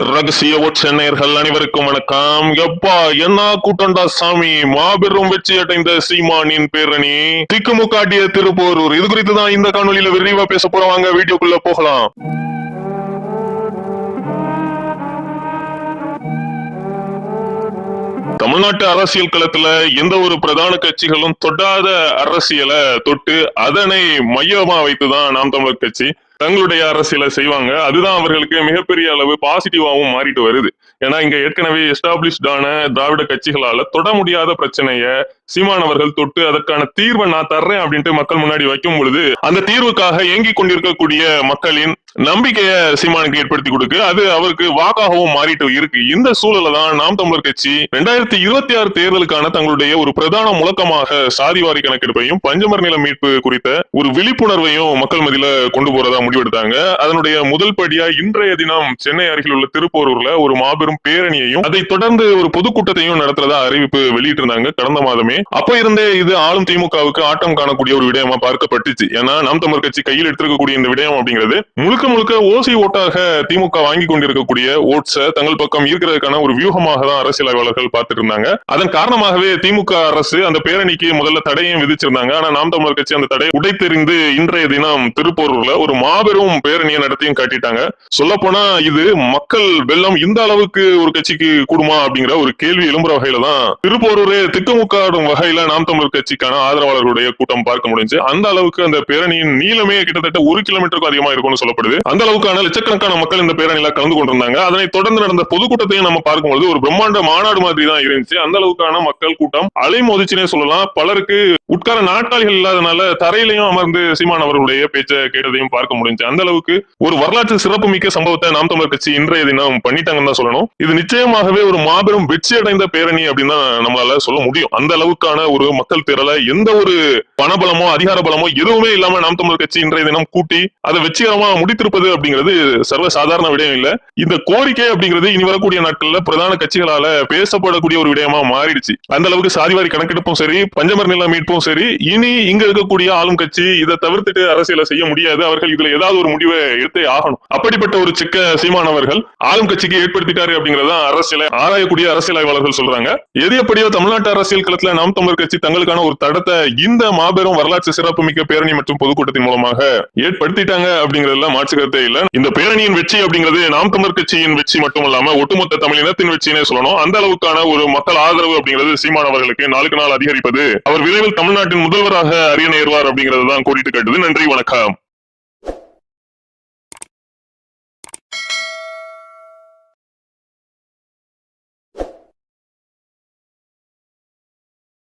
ரகசிய சென்னையர்கள் அனைவருக்கும் வணக்கம். எப்பா என்ன கூட்டண்டா சாமி? மாபெரும் வெற்றி அடைந்த சீமானின் பேரணி. திக்குமுக்காட்டிய திருப்போரூர். இது குறித்து தான் இந்த காணொலியில விரிவா பேச போறோம். வாங்க வீடியோக்குள்ள போகலாம். தமிழ்நாட்டு அரசியல் களத்துல எந்த ஒரு பிரதான கட்சிகளும் தொடாத அரசியலை தொட்டு அதனை மையமா வைத்துதான் நாம் தமிழர் கட்சி. தங்களுடைய அரசியலை செய்வாங்க. அதுதான் அவர்களுக்கு மிகப்பெரிய அளவு பாசிட்டிவாகவும் மாறிட்டு வருது. ஏன்னா இங்க ஏற்கனவே எஸ்டாப்ளிஷ்டான திராவிட கட்சிகளால தொட முடியாத பிரச்சனைய சீமானவர்கள் தொட்டு அதற்கான தீர்வை நான் தர்றேன் அப்படின்ட்டு மக்கள் முன்னாடி வைக்கும் பொழுது அந்த தீர்வுக்காக ஏங்கி கொண்டிருக்கக்கூடிய மக்களின் நம்பிக்கையை சீமானுக்கு ஏற்படுத்தி கொடுக்கு. அது அவருக்கு வாக்காகவும் மாறிட்டு இருக்கு. இந்த சூழல தான் நாம் தமிழர் கட்சி ரெண்டாயிரத்தி இருபத்தி ஆறு தேர்தலுக்கான தங்களுடைய ஒரு பிரதான முழக்கமாக சாதிவாரி கணக்கெடுப்பையும் பஞ்சமர் நில மீட்பு குறித்த ஒரு விழிப்புணர்வையும் மக்கள் மதியில கொண்டு போறதா முடிவெடுத்தாங்க. அதனுடைய முதல் படியா இன்றைய தினம் சென்னை அருகில் உள்ள திருப்போரூர்ல ஒரு மாபெரும் பேரணியையும் அதை தொடர்ந்து ஒரு பொதுக்கூட்டத்தையும் நடத்துறதா அறிவிப்பு வெளியிட்டிருந்தாங்க கடந்த மாதமே. அப்ப இருந்தே இது ஆளும் திமுகவுக்கு ஆட்டம் காணக்கூடிய ஒரு விடயமா பார்க்கப்பட்டுச்சு. ஏன்னா நாம் தமிழ் கட்சி கையில் எடுத்திருக்கக்கூடிய இந்த விடயம் அப்படிங்கிறது முழுக்க முழுக்க ஓசி ஓட்டாக திமுக வாங்கி கொண்டிருக்கக்கூடிய ஓட்ஸ தங்கள் பக்கம் ஈர்க்கிறதுக்கான ஒரு வியூகமாக தான் அரசியலாளர்கள் பார்த்துட்டு இருந்தாங்க. அதன் காரணமாகவே திமுக அரசு அந்த பேரணிக்கு முதல்ல தடையும் விதிச்சிருந்தாங்க. ஆனா நாம் தமிழர் கட்சி அந்த தடையை உடைத்தெறிந்து இன்றைய தினம் திருப்பூர்ல ஒரு மா மாபெரும் பேரணியை நடத்தியும் காட்டிட்டாங்க. சொல்ல போனா இது மக்கள் வெள்ளம் இந்த அளவுக்கு ஒரு கட்சிக்கு கூடுமா அப்படிங்கிற ஒரு கேள்வி எழும்புற வகையில தான் திருப்போரூரே திக்குமுக்காடும் வகையில நாம் தமிழர் கட்சிக்கான ஆதரவாளர்களுடைய கூட்டம் பார்க்க முடிஞ்சு அந்த அளவுக்கு அந்த பேரணியின் நீளமே கிட்டத்தட்ட ஒரு கிலோமீட்டருக்கும் அதிகமா இருக்கும்னு சொல்லப்படுது. அந்த அளவுக்கான லட்சக்கணக்கான மக்கள் இந்த பேரணியில கலந்து கொண்டிருந்தாங்க. அதனை தொடர்ந்து நடந்த பொதுக்கூட்டத்தையும் நம்ம பார்க்கும்போது ஒரு பிரம்மாண்ட மாநாடு மாதிரி தான் இருந்துச்சு. அந்த அளவுக்கான மக்கள் கூட்டம் அலைமோதிச்சுனே சொல்லலாம். பலருக்கு உட்கார நாட்டாளிகள் இல்லாதனால தரையிலையும் அமர்ந்து சீமான் அவர்களுடைய பேச்சை கேட்டதையும் பார்க்க முடியும் முடிஞ்சு அந்த அளவுக்கு ஒரு வரலாற்று சிறப்புமிக்க சம்பவத்தை நாம் தமிழர் கட்சி இன்றைய தினம் பண்ணிட்டாங்கன்னு தான் சொல்லணும். இது நிச்சயமாகவே ஒரு மாபெரும் வெற்றி அடைந்த பேரணி அப்படின்னு தான் நம்மளால சொல்ல முடியும். அந்த அளவுக்கான ஒரு மக்கள் திரள எந்த ஒரு பணபலமோ அதிகார பலமோ எதுவுமே இல்லாம நாம் தமிழர் கட்சி இன்றைய தினம் கூட்டி அதை வெற்றிகரமா முடித்திருப்பது அப்படிங்கிறது சர்வ சாதாரண விடயம் இல்ல. இந்த கோரிக்கை அப்படிங்கிறது இனி வரக்கூடிய நாட்கள்ல பிரதான கட்சிகளால பேசப்படக்கூடிய ஒரு விடயமா மாறிடுச்சு. அந்த அளவுக்கு சாதிவாரி கணக்கெடுப்பும் சரி பஞ்சமர் நில மீட்பும் சரி இனி இங்க இருக்கக்கூடிய ஆளும் கட்சி இதை தவிர்த்துட்டு அரசியலை செய்ய முடியாது. அவர்கள் இதுல ஏதாவது ஒரு முடிவை எடுத்தே ஆகணும். அப்படிப்பட்ட ஒரு சிக்க சீமானவர்கள் ஆளும் கட்சிக்கு ஏற்படுத்திட்டாரு அப்படிங்கறத அரசியலை ஆராயக்கூடிய அரசியல் ஆய்வாளர்கள் சொல்றாங்க. எது எப்படியோ தமிழ்நாட்டு அரசியல் களத்துல நாம் தமிழர் கட்சி தங்களுக்கான ஒரு தடத்தை இந்த மாபெரும் வரலாற்று சிறப்புமிக்க பேரணி மற்றும் பொதுக்கூட்டத்தின் மூலமாக ஏற்படுத்திட்டாங்க அப்படிங்கறதுல மாற்று கருத்தே இல்ல. இந்த பேரணியின் வெற்றி அப்படிங்கிறது நாம் தமிழர் கட்சியின் வெற்றி மட்டும் இல்லாம ஒட்டுமொத்த தமிழ் இனத்தின் வெற்றினே சொல்லணும். அந்த அளவுக்கான ஒரு மக்கள் ஆதரவு அப்படிங்கிறது சீமானவர்களுக்கு நாளுக்கு நாள் அதிகரிப்பது அவர் விரைவில் தமிழ்நாட்டின் முதல்வராக அறிய நேர்வார் அப்படிங்கறதுதான் கூட்டிட்டு கேட்டது. நன்றி வணக்கம்.